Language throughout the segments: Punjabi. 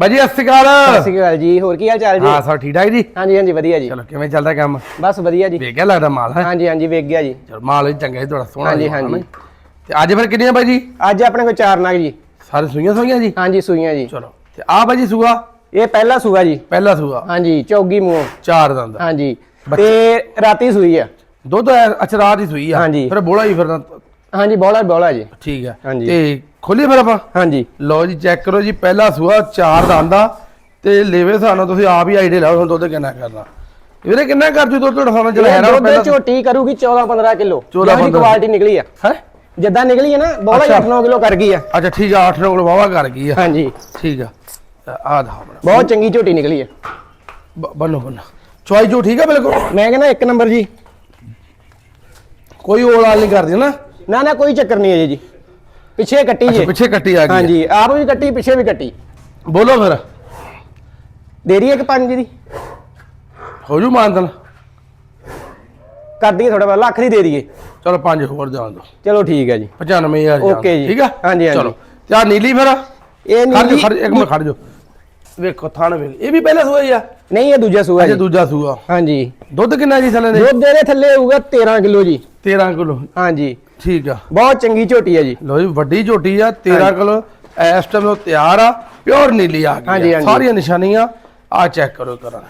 ਬਾਜੀ ਸਤਿ ਸ਼੍ਰੀ ਅਕਾਲ। ਸਤਿ ਸ਼੍ਰੀ ਅਕਾਲ ਜੀ ਹੋਰ ਕੀ ਹਾਲ ਚਾਲ ਜੀ? ਹਾਂ ਸਭ ਠੀਕ ਠਾਕ ਜੀ? ਹਾਂਜੀ ਹਾਂਜੀ ਵਧੀਆ ਜੀ। ਚਲੋ ਕਿਵੇਂ ਚੱਲਦਾ ਕੰਮ? ਬਸ ਵਧੀਆ ਜੀ। ਵੇਖਿਆ ਲੱਗਦਾ ਮਾਲ ਹੈ? ਹਾਂਜੀ ਹਾਂਜੀ ਵੇਖ ਗਿਆ ਜੀ। ਚਲੋ ਮਾਲ ਵੀ ਚੰਗਾ ਜੀ ਤੁਹਾਡਾ ਸੋਹਣਾ ਹਾਂਜੀ, ਜੀ ਮਾਲ, ਹਾਂਜੀ। ਜੀ। ਤੇ ਅੱਜ ਫਿਰ ਕਿੰਨੀਆਂ ਬਾਜੀ? ਅੱਜ ਆਪਣੇ ਕੋਲ ਚਾਰ ਨਗ ਜੀ। ਸਾਰੇ ਸੂਈਆਂ ਸੂਈਆਂ ਜੀ? ਹਾਂਜੀ ਸੂਈਆਂ ਜੀ। ਚਲੋ ਤੇ ਆ ਬਾਜੀ ਸੂਆ? ਇਹ ਪਹਿਲਾ ਸੂਆ ਜੀ। ਪਹਿਲਾ ਸੂਆ? ਹਾਂਜੀ ਚੌਗੀ ਮੂੰਹ। ਚਾਰ ਦੰਦ। ਹਾਂਜੀ। ਤੇ ਰਾਤੀ ਸੂਈ ਆ। ਦੁੱਧ ਐ- ਅੱਛਾ ਰਾਤ ਹੀ ਸੂਈ ਆ। ਹਾਂਜੀ। ਫਿਰ ਬੋਲਾ ਹੀ ਫਿਰ ਤਾਂ ਹਾਂਜੀ ਬੋਲਾ ਬੋਲਾ ਜੀ। ਠੀਕ ਆ। ਹਾਂਜੀ। ਤੇ ਖੋਲੀ ਫਿਰ ਆਪਾਂ? ਹਾਂਜੀ। ਲਓ ਜੀ ਚੈੱਕ ਕਰੋ ਜੀ ਪਹਿਲਾ ਸੂਆ ਚਾਰ ਦੰਦ ਤੇ ਲੇਵੇ ਸਾਨੂੰ ਤੁਸੀਂ ਆਪ ਹੀ ਆਈਡੀਆ ਲਾਓ ਹੁਣ ਦੁੱਧ ਕਿੰਨਾ ਕਰਨਾ। ਵੀਰੇ ਕਿੰਨਾ ਕਰ ਜੂ ਦੁੱਧ? ਤੁਹਾਡਾ ਸਾਨੂੰ ਜਿਹੜਾ ਦੁੱਧ ਝੋਟੀ ਕਰੂਗੀ 14 15 ਕਿਲੋ। 14 ਦੀ 15 ਕੁਆਲਿਟੀ ਨਿਕਲੀ ਆ। ਹੈ? ਜਿੱਦਾਂ ਨਿਕਲੀ ਹੈ ਨਾ ਬੋਲਾ ਅੱਛਾ। 8 9 ਕਿਲੋ ਕਰ ਗਈ ਆ। ਅੱਛਾ ਠੀਕ ਆ 8 ਨੰਬਰ ਵਾਵਾ ਕਰ ਗਈ ਆ। ਹਾਂਜੀ। ਠੀਕ ਆ। ਆ ਦਾ ਬਹੁਤ ਚੰਗੀ ਝੋਟੀ ਨਿਕਲੀ ਆ। ਬੰਨੋ ਬੰਨੋ। ਚੁਆਈ ਜੋ ਠੀਕ ਆ ਬਿਲਕੁਲ? ਮੈਂ ਕਹਿੰਦਾ ਇੱਕ ਨੰਬਰ ਜੀ। ਕੋਈ ਓਲ ਆਲ ਨਹੀਂ ਕਰਦੀ ਨਾ? ਨਾ ਨਾ ਕੋਈ ਚੱਕਰ ਨਹੀਂ ਹੈ ਜੀ। ਪਿੱਛੇ ਕੱਟੀ ਜੀ। ਪਿੱਛੇ ਕੱਟੀ ਆ ਗਈ ਹਾਂਜੀ ਆਪ ਵੀ ਕੱਟੀ ਪਿੱਛੇ ਵੀ ਕੱਟੀ। ਬੋਲੋ ਫਿਰ। ਦੇਰੀ ਇੱਕ ਪੰਜ ਦੀ। ਹੋ ਜੂ ਮਾਨਦਨ? ਕਰ ਦਈਏ ਥੋੜਾ ਬਹੁਤ ਲੱਖ ਦੀ ਦੇ ਦਈਏ। ਚਲੋ ਪੰਜ ਹੋਰ ਜਾਣ ਦੋ ਚਲੋ ਠੀਕ ਹੈ ਜੀ। 95000 Okay ਜੀ। ਠੀਕ ਆ? ਹਾਂਜੀ, ਹਾਂਜੀ। ਚਲੋ। ਤੇ ਆ ਨੀਲੀ ਫਿਰ? ਇਹ ਖੜ ਜਾ ਨੀਲੀ ਖੜ ਜਾ, ਇੱਕ ਮਿੰਟ ਖੜ ਜਾ ਵੇਖੋ ਥਾਣ ਵੇਖ ਇਹ ਵੀ ਪਹਿਲਾਂ ਸੂਆ ਹੀ ਆ? ਨਹੀਂ ਇਹ ਦੂਜਾ ਸੂਆ ਅੱਛਾ ਜੀ। ਦੂਜਾ ਸੂਆ। ਹਾਂਜੀ। ਦੁੱਧ ਕਿੰਨਾ ਜੀ ਥੱਲੇ ਦੇ? ਦੁੱਧ ਦੇ ਥੱਲੇ ਹੋਊਗਾ 13 ਕਿਲੋ ਜੀ। 13 ਕਿਲੋ। ਹਾਂਜੀ। ਠੀਕ ਆ। ਬਹੁਤ ਚੰਗੀ ਝੋਟੀ ਹੈ ਜੀ। ਲੋ ਜੀ ਵੱਡੀ ਝੋਟੀ ਆ 13 ਕਿਲੋ। ਇਸ ਟਾਈਮ ਤਿਆਰ ਆ ਪਿਓਰ ਨੀਲੀ ਆ ਗਈ। ਸਾਰੀਆਂ ਨਿਸ਼ਾਨੀਆਂ ਆ ਚੈੱਕ ਕਰੋ ਕਰਾਂ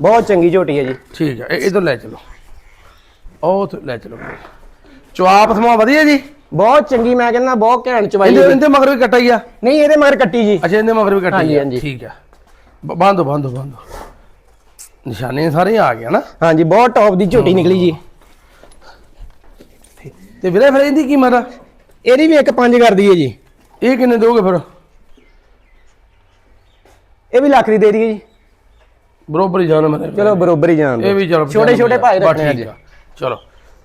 ਬਹੁਤ ਚੰਗੀ ਝੋਟੀ ਹੈ ਜੀ। ਠੀਕ ਆ ਇਹ ਇਧਰ ਲੈ ਚਲੋ। ਉਹ ਲੈ ਚਲੋ। ਚੁਆਪ ਸਮਾ ਵਧੀਆ ਜੀ। ਬਹੁਤ ਚੰਗੀ ਮੈਂ ਕਹਿੰਦਾ ਬਹੁਤ ਘੈਂਟ ਚਵਾਈ ਇਹਦੇ ਹੈ। ਇਹਦੇ ਮਗਰ ਵੀ ਕੱਟਾ ਹੀ ਆ? ਨਹੀਂ ਇਹਦੇ ਮਗਰ ਕੱਟੀ ਜੀ। ਅੱਛਾ ਇਹਦੇ ਮਗਰ ਵੀ ਕੱਟਾ ਹਾਂਜੀ, ਹੀ। ਠੀਕ ਆ। ਬੰਦੋ ਬੰਦੋ ਬੰਦੋ ਨਿਸ਼ਾਨੇ ਸਾਰੇ ਆ ਗਏ ਨਾ? ਹਾਂਜੀ ਬਹੁਤ ਟੌਪ ਦੀ ਝੋਟੀ ਨਿਕਲੀ ਜੀ। ਤੇ ਵੀਰੇ ਫਿਰ ਇਹਦੀ ਕੀਮਤ ਆ ਇਹਦੀ ਵੀ ਇੱਕ ਪੰਜ ਕਰ ਦਈਏ ਜੀ। ਇਹ ਕਿੰਨੇ ਦੋਗੇ ਫਿਰ? ਇਹ ਵੀ ਲੱਖ ਦੀ ਦੇ ਦਈਏ ਜੀ। ਬਰੋਬਰ ਹੀ ਜਾਣਾ ਮੇਰੇ ਚਲੋ ਬਰੋਬਰ ਹੀ ਜਾਣ ਇਹ ਵੀ ਚਲੋ ਛੋਟੇ ਛੋਟੇ ਬਸ ਰੱਖਣੇ ਆ ਜੀ। ਆ। ਚਲੋ।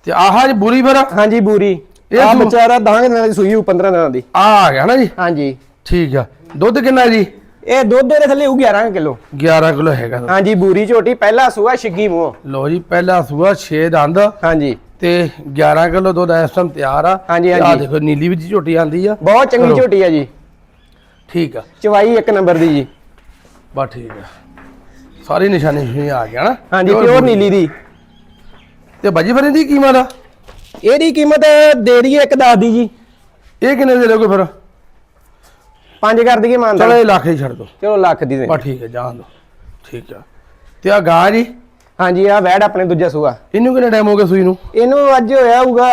ਤੇ ਆਹ ਜੀ ਬੁਰੀ ਫਿਰ? ਆ ਹਾਂਜੀ ਬੂਰੀ। ਇਹ ਵਿਚਾਰਾ 10 ਦਿਨਾਂ ਦੀ ਸੂਈ ਹੋਊ 15 ਦਿਨਾਂ ਦੀ। ਆ ਗਿਆ ਨਾ ਜੀ? ਹਾਂਜੀ। ਠੀਕ ਆ। ਦੁੱਧ ਕਿੰਨਾ ਜੀ? ਇਹ ਦੁੱਧ ਦੇ ਥੱਲੇ ਹੋਊ 11 ਕਿਲੋ। 11 ਕਿਲੋ ਹੈਗਾ। ਹਾਂਜੀ ਬੂਰੀ ਝੋਟੀ ਪਹਿਲਾ ਸੂਆ ਛਿੱਗੀ ਮੂੰਹ। ਲਓ ਜੀ ਪਹਿਲਾ ਸੂਆ 6 ਦੰਦ। ਹਾਂਜੀ। ਤੇ 11 ਕਿਲੋ ਦੁੱਧ ਇਸ ਟਾਈਮ ਤਿਆਰ ਆ। ਹਾਂਜੀ, ਆ ਹਾਂਜੀ। ਦੇਖੋ ਨੀਲੀ ਵਿੱਚ ਝੋਟੀ ਆਂਦੀ ਆ। ਬਹੁਤ ਚੰਗੀ। ਝੋਟੀ ਹੈ ਜੀ। ਠੀਕ ਆ। ਚਵਾਈ ਇੱਕ ਨੰਬਰ ਦੀ ਜੀ। ਬਸ ਠੀਕ ਆ। ਸਾਰੀ ਨਿਸ਼ਾਨੀ ਨਿਸ਼ਾਨੀ ਆ ਗਿਆ ਨਾ। ਹਾਂਜੀ Pure ਪਿਓਰ। ਨੀਲੀ ਦੀ। ਤੇ ਬਾਜੀ ਫਿਰ ਇਹਦੀ ਕੀਮਤ ਆ? ਇਹਦੀ ਕੀਮਤ ਦੇ ਦਈਏ ਇੱਕ ਦੱਸ ਦੀ ਜੀ। ਇਹ ਕਿੰਨੇ ਦੇ ਲੋਗੇ ਫਿਰ? ਪੰਜ ਕਰ ਦਈਏ ਮਾਨ ਚਲੋ ਇਹ ਲੱਖ ਹੀ ਛੱਡ ਦੋ ਚਲੋ ਲੱਖ ਦੀ ਦੇ। ਬਸ ਠੀਕ ਹੈ ਜਾਣ ਦੋ ਠੀਕ ਆ। ਤੇ ਆ ਗਾਂ ਜੀ। ਹਾਂਜੀ ਆ ਵੈੜ ਆਪਣੇ ਦੂਜਾ ਸੂਆ। ਇਹਨੂੰ ਕਿੰਨਾ ਟਾਈਮ ਹੋ ਗਿਆ ਸੂਈ ਨੂੰ? ਇਹਨੂੰ ਅੱਜ ਹੋਇਆ ਹੋਊਗਾ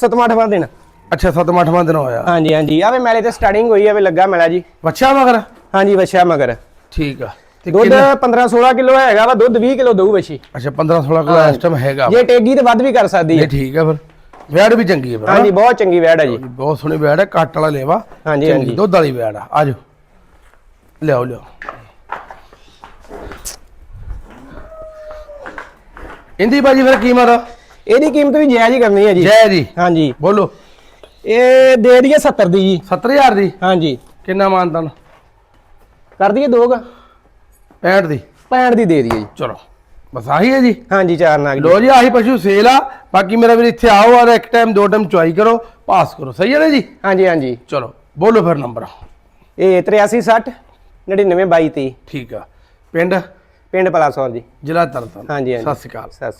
7ਵਾਂ 8ਵਾਂ ਦਿਨ। ਅੱਛਾ 7 8ਵਾਂ ਦਿਨ ਹੋਇਆ। ਹਾਂਜੀ ਹਾਂਜੀ। ਆਵੇ ਮੈਲੇ ਤੇ ਸਟਾਰਟਿੰਗ ਹੋਈ ਆਵੇ ਲੱਗਾ ਮੈਲਾ ਜੀ। ਬੱਚਾ ਮਗਰ? ਹਾਂਜੀ ਵਛਿਆ ਮਗਰ। ਠੀਕ ਆ। ਦੁੱਧ ਕਿੰਨਾ 15 16 ਕਿਲੋ ਹੈਗਾ ਵਾ ਦੁੱਧ 20 ਕਿਲੋ ਦਊ ਵਛੀ। ਅੱਛਾ 15 16 ਕਿਲੋ ਇਸ ਟਾਈਮ ਹੈਗਾ ਜੇ ਟੇਗੀ ਤੇ ਵੱਧ ਵੀ ਕਰ ਸਕਦੀ ਹੈ ਠੀਕ ਆ ਫਿਰ। ਵੈੜ ਵੀ ਚੰਗੀ ਹੈ ਫਿਰ ਹਾਂਜੀ ਬਹੁਤ ਚੰਗੀ ਵੈੜ ਹੈ ਜੀ? ਬਹੁਤ ਸੋਹਣੀ ਵੈੜ ਹੈ ਕੱਟ ਵਾਲਾ ਲੇਵਾ। ਹਾਂਜੀ, ਹਾਂਜੀ। ਦੁੱਧ ਵਾਲੀ ਵੈੜ ਆ। ਆਜੋ ਲਿਆਓ ਲਿਆਓ। ਇੰਦੀ ਬਾਜੀ ਫਿਰ ਕੀਮਤ? ਆ? ਇਹਦੀ ਕੀਮਤ ਵੀ ਜਾਇਜ਼ ਹੀ ਕਰਨੀ ਹੈ ਜੀ। ਜੈ ਜੀ ਹਾਂਜੀ। ਬੋਲੋ। ਇਹ ਦੇ ਦਈਏ 70 ਦੀ ਜੀ। 70000 ਦੀ? ਹਾਂਜੀ। ਕਿੰਨਾ ਮਾਨਤਨ ਕਰ ਦਈਏ ਦੋਗਾ 65 ਦੀ। 65 ਦੀ ਦੇ ਦਈਏ ਜੀ। ਚਲੋ। ਬਸ ਆਹੀ ਹੈ ਜੀ। ਹਾਂਜੀ ਚਾਰ ਨਾਗ ਲੋ ਜੀ ਆਹੀ ਪਸ਼ੂ ਸੇਲ ਆ। ਬਾਕੀ ਮੇਰਾ ਵੀਰ ਇੱਥੇ ਆਓ ਔਰ ਇੱਕ ਟਾਈਮ ਦੋ ਟਾਈਮ ਚੁਆਈ ਕਰੋ ਪਾਸ ਕਰੋ। ਸਹੀ ਹੈ ਨਾ ਜੀ? ਹਾਂਜੀ ਹਾਂਜੀ। ਚਲੋ ਬੋਲੋ ਫਿਰ ਨੰਬਰ ਇਹ 8360 99 22 ਠੀਕ ਆ। ਪਿੰਡ? ਪਿੰਡ ਪਲਾਸੌਰ ਜੀ। ਜ਼ਿਲ੍ਹਾ ਤਰਨਤਾਰਨ। ਹਾਂਜੀ ਹਾਂਜੀ। ਸਤਿ ਸ਼੍ਰੀ ਅਕਾਲ। ਸਤਿ ਸ਼੍ਰੀ ਅਕਾਲ